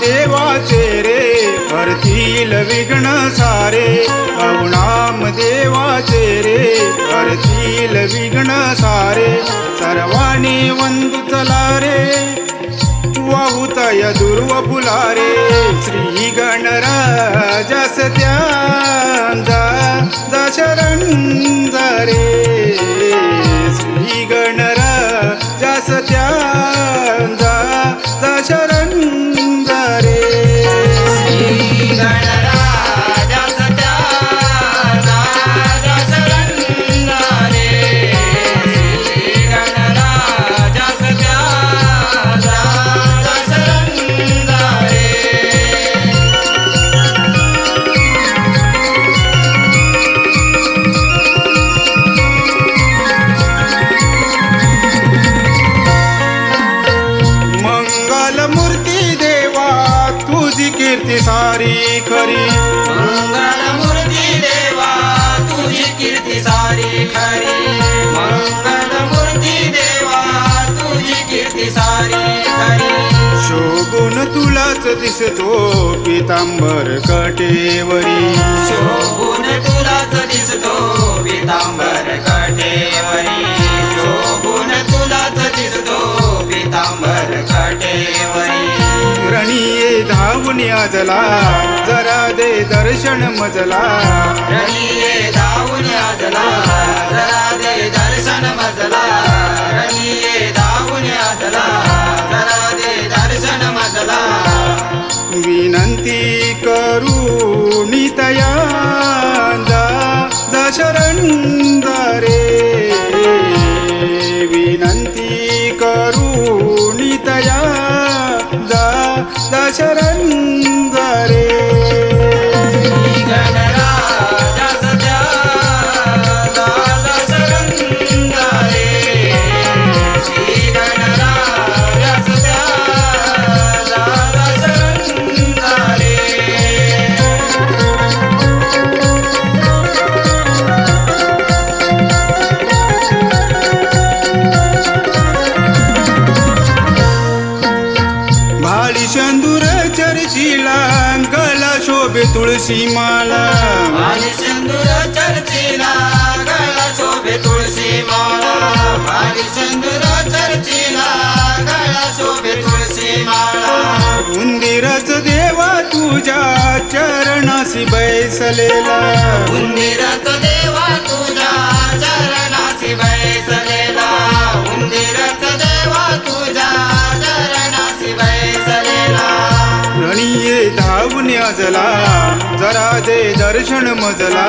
देवाचे रे. हरतील विघ्न सारे. नाम देवाचे रे. हरतील विघ्न सारे. सर्वानी वंदू चला रे वाहुतय दुर्व फुलारे श्री गणराजा त्या दशरण सारी खरी। मंगलमूर्ती देवा तुझी कीर्ती सारी खरी। मंगलमूर्ती देवा तुझी कीर्ती सारी खरी। शोभून तुलाच दिसतो पितांबर कटेवरी। आजला जरा दे दर्शन मजला. रनिये धावून आजला जरा दे दर्शन मजला. रनिये धावून आजला जरा दे दर्शन मजला. शंदूर चर्चिला गला शोभे तुळशी माला. आणि सिंदूर चर्चिला गळा शोभे तुळशी आणि सिंदूर चर्चिला गळा शोभे तुळशी उंदिरच देवा तुझ्या चरणाशी बैसलेला. उंदिरच मजला. जरा दे दर्शन मजला.